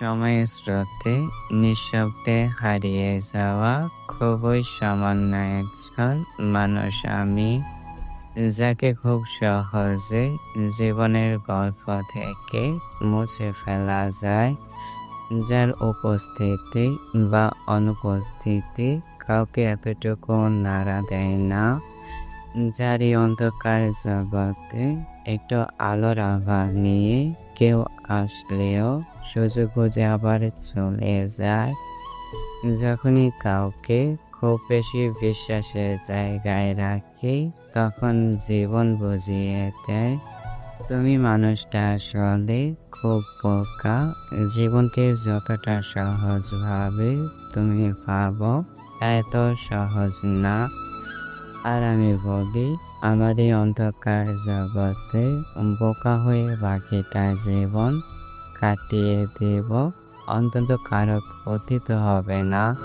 সময়ের স্রোতে নিঃশব্দে হারিয়ে যাওয়া খুবই সামান্য একজন মানুষ আমি, যাকে খুব সহজে জীবনের গল্প থেকে মুছে ফেলা যায়, যার উপস্থিতি বা অনুপস্থিতি কাউকে এতটুকু নাড়া দেয় না। যারই অন্ধকার জগতে একটু আলোর আভা নিয়ে কেউ আসলেও সুযোগ বুঝে আবার চলে যায়। যখনই কাউকে খুব বেশি বিশ্বাসের জায়গায় রাখি, তখন জীবন বুঝিয়ে দেয়, তুমি মানুষটা আসলে খুব বোকা। জীবনকে যতটা সহজভাবে তুমি ভাবো এত সহজ না। আর আমি বলি আমার এই অন্ধকার জগতে বোকা হয়ে বাকিটা জীবন কাটিয়ে দেব। অন্তত কারও ক্ষতি তো হবে না।